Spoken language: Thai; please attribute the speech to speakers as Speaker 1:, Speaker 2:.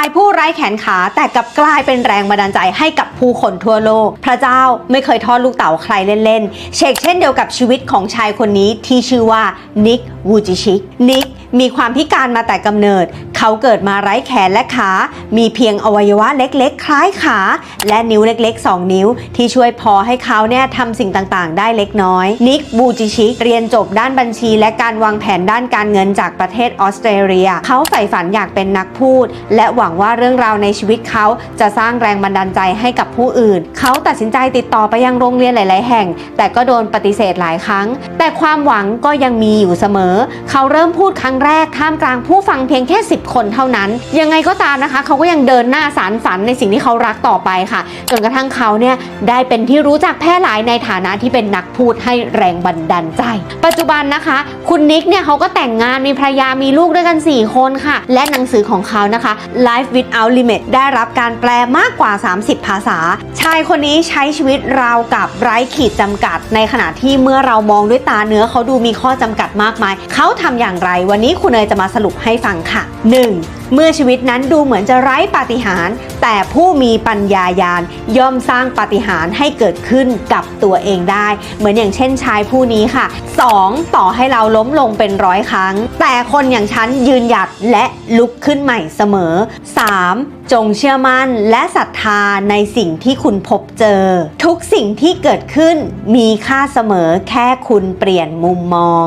Speaker 1: ายผู้ไร้แขนขาแต่กลับกลายเป็นแรงบันดาลใจให้กับผู้คนทั่วโลก พระเจ้าไม่เคยทอดลูกเต๋าใครเล่นๆเชกเช่นเดียวกับชีวิตของชายคนนี้ที่ชื่อว่านิกวูจิชิกนิกมีความพิการมาแต่กำเนิด เขาเกิดมาไร้แขนและขา มีเพียงอวัยวะเล็กๆ คล้ายขา และนิ้วเล็ก ๆ 2 นิ้ว ที่ช่วยพอให้เขาเนี่ยทำสิ่งต่างๆ ได้เล็กน้อย นิกบูจิชิกเรียนจบด้านบัญชี และการวางแผนด้านการเงินจากประเทศออสเตรเลีย เขาใฝ่ฝันอยากเป็นนักพูด และหวังว่าเรื่องราวในชีวิตเขาจะสร้างแรงบันดาลใจให้กับผู้อื่น เขาตัดสินใจติดต่อไปยังโรงเรียนหลาย ๆ แห่ง แต่ก็โดนปฏิเสธหลายครั้ง แต่ความหวังก็ยังมีอยู่เสมอ เขาเริ่มพูดครั้งแรกท่ามกลางผู้ฟังเพียงแค่ 10คนเท่านั้น ยังไงก็ตามนะคะเขาก็ยังเดินหน้าสารฝันในสิ่งที่เขารักต่อไปค่ะ จนกระทั่งเขาเนี่ยได้เป็นที่รู้จักแพร่หลายในฐานะที่เป็นนักพูดให้แรงบันดาลใจ ปัจจุบันนะคะ คุณนิกเนี่ยเขาก็แต่งงานมีภรรยามีลูกด้วยกัน 4 คนค่ะ และหนังสือของเขานะคะ Life Without Limit ได้รับการแปลมากกว่า 30 ภาษา ชายคนนี้ใช้ชีวิตราวกับไร้ขีดจำกัด ในขณะที่เมื่อเรามองด้วยตาเนื้อเขาดูมีข้อจำกัดมากมาย เขาทำอย่างไร วันนี้คุณเนยจะมาสรุปให้ฟังค่ะ 1. เมื่อชีวิตนั้นดูเหมือนจะไร้ปาฏิหาริย์แต่ผู้มีปัญญายาณย่อมสร้างปาฏิหาริย์ให้เกิดขึ้นกับตัวเองได้ เหมือนอย่างเช่นชายผู้นี้ค่ะ 2. ต่อให้เราล้มลงเป็นร้อยครั้ง แต่คนอย่างฉันยืนหยัดและลุกขึ้นใหม่เสมอ 3. จงเชื่อมั่นและศรัทธาในสิ่งที่คุณพบเจอ ทุกสิ่งที่เกิดขึ้นมีค่าเสมอแค่คุณเปลี่ยนมุมมอง